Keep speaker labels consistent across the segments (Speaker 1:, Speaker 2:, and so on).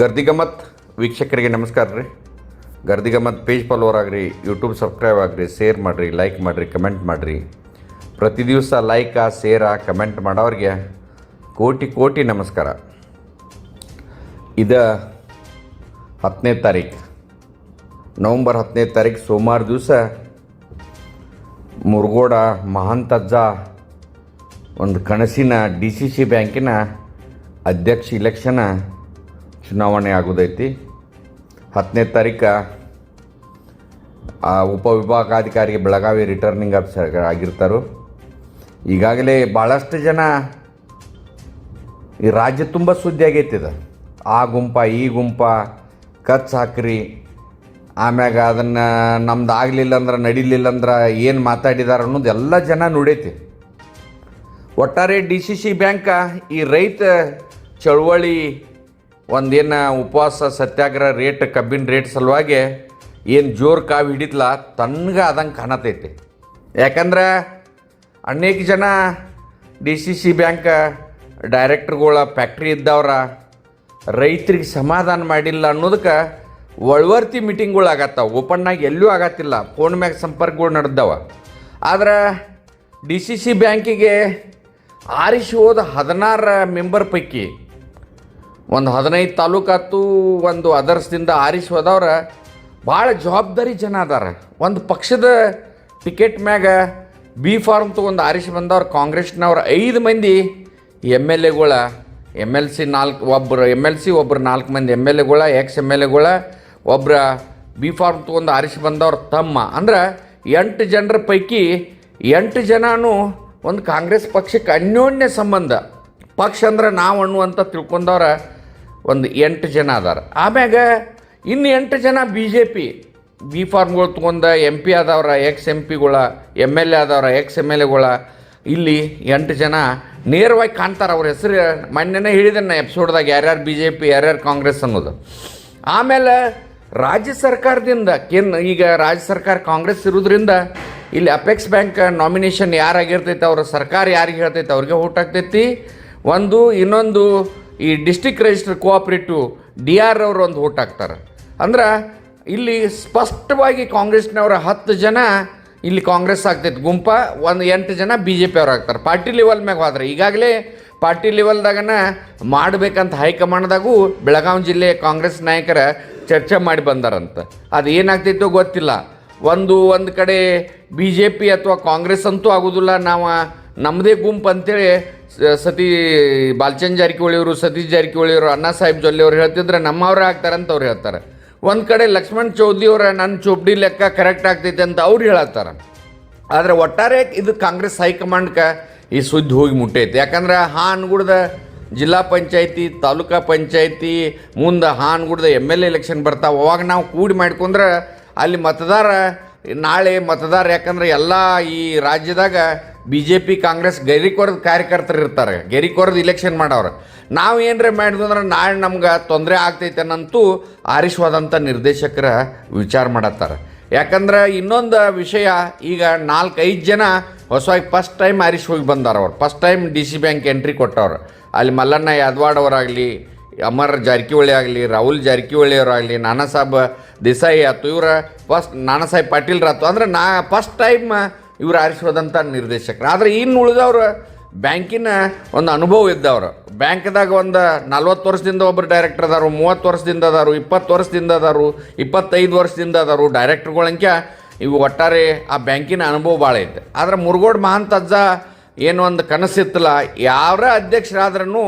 Speaker 1: ಗರ್ದಿಗಮತ್ ವೀಕ್ಷಕರಿಗೆ ನಮಸ್ಕಾರ ರೀ. ಗರ್ದಿಗಮತ್ ಪೇಜ್ ಫಾಲೋವರ್ ಆಗ್ರಿ ಯೂಟ್ಯೂಬ್ ಸಬ್ಸ್ಕ್ರೈಬ್ ಆಗ್ರಿ ಶೇರ್ ಮಾಡಿರಿ ಲೈಕ್ ಮಾಡಿರಿ ಕಮೆಂಟ್ ಮಾಡಿರಿ. ಪ್ರತಿ ದಿವಸ ಲೈಕ ಆ ಕಮೆಂಟ್ ಮಾಡೋರಿಗೆ ಕೋಟಿ ಕೋಟಿ ನಮಸ್ಕಾರ. ಇದು ಹತ್ತನೇ ತಾರೀಕು ನವಂಬರ್ ಹತ್ತನೇ ತಾರೀಕು ಸೋಮವಾರ ದಿವಸ ಮುರುಗೋಡ ಮಹಾಂತಜ್ಜ ಒಂದು ಕನಸಿನ ಡಿ ಸಿ ಸಿ ಬ್ಯಾಂಕಿನ ಅಧ್ಯಕ್ಷ ಇಲೆಕ್ಷನ ಚುನಾವಣೆ ಆಗೋದೈತಿ. ಹತ್ತನೇ ತಾರೀಕು, ಆ ಉಪವಿಭಾಗಾಧಿಕಾರಿಗೆ ಬೆಳಗಾವಿ ರಿಟರ್ನಿಂಗ್ ಆಫೀಸರ್ ಆಗಿರ್ತಾರೋ. ಈಗಾಗಲೇ ಭಾಳಷ್ಟು ಜನ ಈ ರಾಜ್ಯ ತುಂಬ ಸುದ್ದಿ ಆಗೈತಿದ ಆ ಗುಂಪ, ಈ ಗುಂಪ, ಕಚ್ ಹಾಕ್ರಿ, ಆಮ್ಯಾಗ ಅದನ್ನು ನಮ್ದು ಆಗಲಿಲ್ಲ ಅಂದ್ರೆ, ನಡೀಲಿಲ್ಲ ಅಂದ್ರೆ ಏನು ಮಾತಾಡಿದಾರ ಅನ್ನೋದು ಎಲ್ಲ ಜನ ನೋಡೈತಿ. ಒಟ್ಟಾರೆ ಡಿ ಸಿ ಸಿ ಬ್ಯಾಂಕ ಈ ರೈತ ಚಳವಳಿ ಒಂದೇನು ಉಪವಾಸ ಸತ್ಯಾಗ್ರಹ ರೇಟ್, ಕಬ್ಬಿನ ರೇಟ್ ಸಲುವಾಗಿ ಏನು ಜೋರು ಕಾವು ಹಿಡಿತ್ಲ ತಣ್ಣಗೆ ಆದಂಗೆ ಕಾಣತೈತಿ. ಯಾಕಂದ್ರೆ ಅನೇಕ ಜನ ಡಿ ಸಿ ಸಿ ಬ್ಯಾಂಕ್ ಡೈರೆಕ್ಟ್ರುಗಳ ಫ್ಯಾಕ್ಟ್ರಿ ಇದ್ದವ್ರ ರೈತರಿಗೆ ಸಮಾಧಾನ ಮಾಡಿಲ್ಲ ಅನ್ನೋದಕ್ಕೆ ಒಳವರ್ತಿ ಮೀಟಿಂಗ್ಗಳು ಆಗತ್ತಾವ. ಓಪನ್ನಾಗಿ ಎಲ್ಲೂ ಆಗತ್ತಿಲ್ಲ. ಫೋನ್ ಮ್ಯಾಗ ಸಂಪರ್ಕಗಳು ನಡೆದವ. ಆದ್ರೆ ಡಿ ಸಿ ಸಿ ಬ್ಯಾಂಕಿಗೆ ಆರಿಸಿ ಹೋದ ಹದಿನಾರು ಮೆಂಬರ್ ಪೈಕಿ ಒಂದು ಹದಿನೈದು ತಾಲೂಕಾತು ಒಂದು ಅದರ್ಸ್ದಿಂದ ಆರಿಸಿ ಹೋದವ್ರ ಭಾಳ ಜವಾಬ್ದಾರಿ ಜನ ಅದಾರ. ಒಂದು ಪಕ್ಷದ ಟಿಕೆಟ್ ಮ್ಯಾಗ ಬಿ ಫಾರ್ಮ್ ತೊಗೊಂಡು ಆರಿಸಿ ಬಂದವ್ರು ಕಾಂಗ್ರೆಸ್ನವ್ರು ಐದು ಮಂದಿ ಎಂ ಎಲ್ ಎಗಳ, ಎಂ ಎಲ್ ಸಿ ನಾಲ್ಕು ಒಬ್ಬರು ಎಂ ಎಲ್ ಸಿ ಒಬ್ಬರು ನಾಲ್ಕು ಮಂದಿ ಎಂ ಎಲ್ ಎಗಳ, ಎಕ್ಸ್ ಎಂ ಎಲ್ ಎಗಳ ಒಬ್ಬರ ಬಿ ಫಾರ್ಮ್ ತೊಗೊಂಡು ಆರಿಸಿ ಬಂದವ್ರ ತಮ್ಮ. ಅಂದ್ರೆ ಎಂಟು ಜನರ ಪೈಕಿ ಎಂಟು ಜನನೂ ಒಂದು ಕಾಂಗ್ರೆಸ್ ಪಕ್ಷಕ್ಕೆ ಅನ್ಯೋನ್ಯ ಸಂಬಂಧ. ಪಕ್ಷ ಅಂದ್ರೆ ನಾವು ಅನ್ನುವಂತ ತಿಳ್ಕೊಂಡವ್ರ ಒಂದು ಎಂಟು ಜನ ಅದಾರ. ಆಮ್ಯಾಗ ಇನ್ನು ಎಂಟು ಜನ ಬಿ ಜೆ ಪಿ ಬಿ ಫಾರ್ಮ್ಗಳು ತೊಗೊಂಡ ಎಂ ಪಿ ಆದವ್ರ ಎಕ್ಸ್ ಎಂ ಪಿಗಳ ಎಂ ಎಲ್ ಎ ಆದವ್ರ ಎಕ್ಸ್ ಎಂ ಎಲ್ ಎಗಳ ಇಲ್ಲಿ ಎಂಟು ಜನ ನೇರವಾಗಿ ಕಾಣ್ತಾರೆ ಅವ್ರ ಹೆಸರು. ಮೊನ್ನೆನೇ ಹೇಳಿದೆ ಎಪಿಸೋಡ್ದಾಗ ಯಾರ್ಯಾರು ಬಿ ಜೆ ಪಿ ಯಾರ್ಯಾರು ಕಾಂಗ್ರೆಸ್ ಅನ್ನೋದು. ಆಮೇಲೆ ರಾಜ್ಯ ಸರ್ಕಾರದಿಂದ ಕೇನ್ ಈಗ ರಾಜ್ಯ ಸರ್ಕಾರ ಕಾಂಗ್ರೆಸ್ ಇರೋದ್ರಿಂದ ಇಲ್ಲಿ ಅಪೆಕ್ಸ್ ಬ್ಯಾಂಕ್ ನಾಮಿನೇಷನ್ ಯಾರಾಗಿರ್ತೈತೆ, ಅವ್ರ ಸರ್ಕಾರ ಯಾರಿಗೆ ಹೇಳ್ತೈತೆ, ಅವ್ರಿಗೆ ಓಟ್ ಆಗ್ತೈತಿ. ಒಂದು, ಇನ್ನೊಂದು ಈ district registrar cooperative D R ಅವರು ಒಂದು ಓಟ್ ಹಾಕ್ತಾರೆ. ಅಂದ್ರೆ ಇಲ್ಲಿ ಸ್ಪಷ್ಟವಾಗಿ ಕಾಂಗ್ರೆಸ್ನವರ ಹತ್ತು ಜನ ಇಲ್ಲಿ ಕಾಂಗ್ರೆಸ್ ಆಗ್ತೈತೆ. ಗುಂಪ ಒಂದು ಎಂಟು ಜನ ಬಿ ಜೆ ಪಿ ಅವ್ರು ಆಗ್ತಾರೆ. ಪಾರ್ಟಿ ಲೆವೆಲ್ ಮ್ಯಾಗ ಹೋದ್ರೆ ಈಗಾಗಲೇ ಪಾರ್ಟಿ ಲೆವೆಲ್ದಾಗನ ಮಾಡಬೇಕಂತ ಹೈಕಮಾಂಡ್ದಾಗೂ ಬೆಳಗಾವಿ ಜಿಲ್ಲೆಯ ಕಾಂಗ್ರೆಸ್ ನಾಯಕರ ಚರ್ಚೆ ಮಾಡಿ ಬಂದಾರಂತ. ಅದು ಏನಾಗ್ತೈತೋ ಗೊತ್ತಿಲ್ಲ. ಒಂದು ಒಂದು ಕಡೆ ಬಿ ಜೆ ಪಿ ಅಥವಾ ಕಾಂಗ್ರೆಸ್ ಅಂತೂ ಆಗೋದಿಲ್ಲ. ನಾವು ನಮ್ಮದೇ ಗುಂಪು ಅಂತೇಳಿ ಸತಿ ಬಾಲ್ಚಂದ್ ಜಾರಕಿಹೊಳಿ ಅವರು ಸತೀಶ್ ಜಾರಕಿಹೊಳಿ ಅವರು ಅಣ್ಣಾ ಸಾಹೇಬ್ ಜೊಲ್ಲೆ ಅವ್ರು ಹೇಳ್ತಿದ್ರೆ ಆಗ್ತಾರೆ ಆಗ್ತಾರಂತ ಅವ್ರು ಹೇಳ್ತಾರೆ. ಒಂದು ಕಡೆ ಲಕ್ಷ್ಮಣ್ ಚೌಧರಿ ಅವರ ನನ್ನ ಚೋಪ್ಡಿ ಲೆಕ್ಕ ಕರೆಕ್ಟ್ ಆಗ್ತೈತೆ ಅಂತ ಅವ್ರು ಹೇಳತ್ತಾರ. ಆದರೆ ಒಟ್ಟಾರೆ ಇದು ಕಾಂಗ್ರೆಸ್ ಹೈಕಮಾಂಡ್ಕ ಈ ಸುದ್ದಿ ಹೋಗಿ ಮುಟ್ಟೈತೆ. ಯಾಕಂದ್ರೆ ಹಾನ್ಗುಡ್ದ ಜಿಲ್ಲಾ ಪಂಚಾಯತಿ, ತಾಲೂಕಾ ಪಂಚಾಯತಿ, ಮುಂದೆ ಹಾನ್ಗುಡ್ದ ಎಂ ಎಲ್ ಎಲೆಕ್ಷನ್ ಬರ್ತಾವೆ. ಅವಾಗ ನಾವು ಕೂಡಿ ಮಾಡ್ಕೊಂಡ್ರೆ ಅಲ್ಲಿ ಮತದಾರ, ನಾಳೆ ಮತದಾರ. ಯಾಕಂದ್ರೆ ಎಲ್ಲ ಈ ರಾಜ್ಯದಾಗ ಬಿ ಜೆ ಪಿ ಕಾಂಗ್ರೆಸ್, ಗೆರಿಕೊರದ ಕಾರ್ಯಕರ್ತರು ಇರ್ತಾರೆ. ಗೆರಿಕೊರದ ಇಲೆಕ್ಷನ್ ಮಾಡೋರು. ನಾವು ಏನರೇ ಮಾಡಿದ್ವಿ ಅಂದ್ರೆ ನಾಳೆ ನಮ್ಗೆ ತೊಂದರೆ ಆಗ್ತೈತೆ ಅನ್ನಂತೂ ಆರಿಸುವಾದಂಥ ನಿರ್ದೇಶಕರ ವಿಚಾರ ಮಾಡತ್ತಾರೆ. ಯಾಕಂದ್ರೆ ಇನ್ನೊಂದು ವಿಷಯ, ಈಗ ನಾಲ್ಕೈದು ಜನ ಹೊಸವಾಗಿ ಫಸ್ಟ್ ಟೈಮ್ ಆರಿಸ್ ಹೋಗಿ ಬಂದಾರ ಅವ್ರು. First time D C bank entry ಕೊಟ್ಟವ್ರು. ಅಲ್ಲಿ ಮಲ್ಲಣ್ಣ ಯಾದವಾಡ್ ಅವರಾಗಲಿ, ಅಮರ್ ಜಾರಕಿಹೊಳಿ ಆಗಲಿ, ರಾಹುಲ್ ಜಾರಕಿಹೊಳಿ ಅವರಾಗಲಿ ಸಾಹೇಬ್ ದೇಸಾಯಿ ಆಯ್ತು, ಇವರ ಫಸ್ಟ್ ನಾನಾ ಸಾಹೇಬ್ ಪಾಟೀಲ್ ಆಯ್ತು. ಅಂದ್ರೆ ನಾ ಫಸ್ಟ್ ಟೈಮ್ ಇವ್ರು ಆರಿಸೋದಂಥ ನಿರ್ದೇಶಕರು. ಆದರೆ ಇನ್ನು ಉಳಿದವರು ಬ್ಯಾಂಕಿನ ಒಂದು ಅನುಭವ ಇದ್ದವರು. ಬ್ಯಾಂಕ್ದಾಗ ಒಂದು ನಲ್ವತ್ತು ವರ್ಷದಿಂದ ಒಬ್ಬರು ಡೈರೆಕ್ಟರ್ ಅದಾರು, ಮೂವತ್ತು ವರ್ಷದಿಂದ ಅದಾರು, ಇಪ್ಪತ್ತು ವರ್ಷದಿಂದ ಅದಾರು, ಇಪ್ಪತ್ತೈದು ವರ್ಷದಿಂದ ಅದಾರು. ಡೈರೆಕ್ಟ್ರ್ಗಳಂಕ ಇವು ಒಟ್ಟಾರೆ ಆ ಬ್ಯಾಂಕಿನ ಅನುಭವ ಭಾಳ ಐತೆ. ಆದ್ರೆ ಮುರುಗೋಡ್ ಮಹಾಂತ ಅಜ್ಜ ಏನು ಒಂದು ಕನಸಿತ್ತಲ್ಲ ಯಾರ ಅಧ್ಯಕ್ಷರಾದ್ರೂ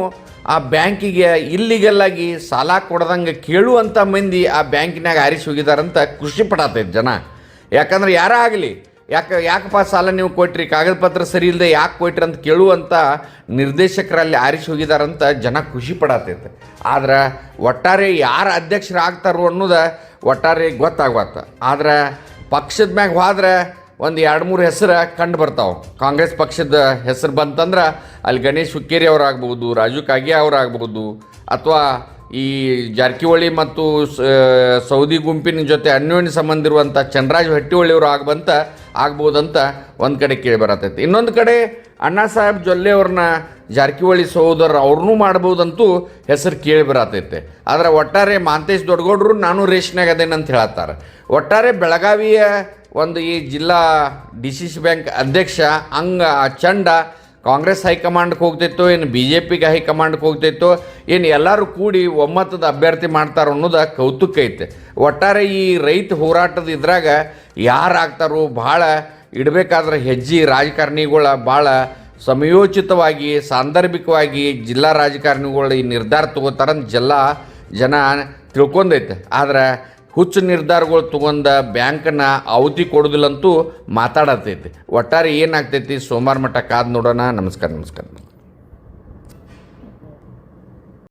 Speaker 1: ಆ ಬ್ಯಾಂಕಿಗೆ ಇಲ್ಲಿಗೆಲ್ಲಾಗಿ ಸಾಲ ಕೊಡ್ದಂಗೆ ಕೇಳುವಂಥ ಮಂದಿ ಆ ಬ್ಯಾಂಕಿನಾಗ ಆರಿಸಿ ಹೋಗಿದಾರಂತ ಖುಷಿ ಪಡತೈತೆ ಜನ. ಯಾಕಂದ್ರೆ ಯಾರೇ ಆಗಲಿ ಯಾಕೆ ಯಾಕಪ್ಪ ಸಾಲ ನೀವು ಕೊಟ್ರಿ? ಕಾಗದ ಪತ್ರ ಸರಿ ಇಲ್ಲದೆ ಯಾಕೆ ಕೊಟ್ರಿ ಅಂತ ಕೇಳುವಂಥ ನಿರ್ದೇಶಕರಲ್ಲಿ ಆರಿಸಿ ಹೋಗಿದಾರಂತ ಜನ ಖುಷಿ ಪಡತೈತೆ. ಆದ್ರೆ ಒಟ್ಟಾರೆ ಯಾರು ಅಧ್ಯಕ್ಷರಾಗ್ತಾರೋ ಅನ್ನೋದು ಒಟ್ಟಾರೆ ಗೊತ್ತಾಗ್ವತ್ತ ಆದ್ರೆ ಪಕ್ಷದ ಮ್ಯಾಗ ಹೋದ್ರೆ ಒಂದು ಎರಡು ಮೂರು ಹೆಸರು ಕಂಡು ಬರ್ತಾವೆ. ಕಾಂಗ್ರೆಸ್ ಪಕ್ಷದ ಹೆಸರು ಬಂತಂದ್ರೆ ಅಲ್ಲಿ ಗಣೇಶ್ ಹುಕ್ಕೇರಿ ಅವರಾಗ್ಬೋದು, ರಾಜು ಕಾಗೆ ಅವರಾಗ್ಬೋದು, ಅಥವಾ ಈ ಜಾರಕಿಹೊಳಿ ಮತ್ತು ಸೌದಿ ಗುಂಪಿನ ಜೊತೆ ಅನ್ಯೋನ್ಯ ಸಂಬಂಧ ಇರುವಂಥ ಚಂದ್ರರಾಜ್ ಹಟ್ಟಿಹೊಳಿ ಅವರು ಆಗ್ಬಂತ ಆಗ್ಬೋದಂತ ಒಂದು ಕಡೆ ಕೇಳಿ ಬರತೈತಿ. ಇನ್ನೊಂದು ಕಡೆ ಅಣ್ಣಾ ಸಾಹೇಬ್ ಜೊಲ್ಲೆ ಅವ್ರನ್ನ ಜಾರಕಿಹೊಳಿ ಸಹೋದರ ಅವ್ರನ್ನೂ ಮಾಡ್ಬೋದಂತೂ ಹೆಸರು ಕೇಳಿ ಬರತೈತೆ. ಆದರೆ ಒಟ್ಟಾರೆ ಮಾಂತೇಶ್ ದೊಡ್ಡಗೌಡರು ನಾನು ರೇಷ್ನಾಗ ಅದೇನಂತ ಹೇಳತ್ತಾರೆ ಒಟ್ಟಾರೆ ಬೆಳಗಾವಿಯ ಒಂದು ಈ ಜಿಲ್ಲಾ ಡಿ ಸಿ ಸಿ ಬ್ಯಾಂಕ್ ಅಧ್ಯಕ್ಷ, ಅಂಗ ಆ ಚಂಡ ಕಾಂಗ್ರೆಸ್ ಹೈಕಮಾಂಡ್ಗೆ ಹೋಗ್ತಿತ್ತು ಏನು ಬಿ ಜೆ ಪಿಗೆ ಹೈಕಮಾಂಡ್ಗೆ ಹೋಗ್ತಿತ್ತು ಏನು ಎಲ್ಲರೂ ಕೂಡಿ ಒಮ್ಮತದ ಅಭ್ಯರ್ಥಿ ಮಾಡ್ತಾರೋ ಅನ್ನೋದು ಕೌತುಕ ಐತೆ. ಒಟ್ಟಾರೆ ಈ ರೈತ ಹೋರಾಟದ ಇದ್ರಾಗ ಯಾರು ಆಗ್ತಾರೋ ಭಾಳ ಇಡಬೇಕಾದ್ರೆ ಹೆಜ್ಜೆ ರಾಜಕಾರಣಿಗಳ ಭಾಳ ಸಮಯೋಚಿತವಾಗಿ, ಸಾಂದರ್ಭಿಕವಾಗಿ ಜಿಲ್ಲಾ ರಾಜಕಾರಣಿಗಳು ಈ ನಿರ್ಧಾರ ತಗೋತಾರಂತ ಜಿಲ್ಲಾ ಜನ ತಿಳ್ಕೊಂಡೈತೆ. ಆದ್ರೆ ಹುಚ್ಚು ನಿರ್ಧಾರಗಳು ತಗೊಂಡ ಬ್ಯಾಂಕನ್ನು ಅವಧಿ ಕೊಡೋದಿಲ್ಲಂತೂ ಮಾತಾಡತೈತಿ. ಒಟ್ಟಾರೆ ಏನಾಗ್ತೈತಿ? ಸೋಮವಾರ ಮಟ್ಟ ಕಾದು ನೋಡೋಣ. ನಮಸ್ಕಾರ ನಮಸ್ಕಾರ.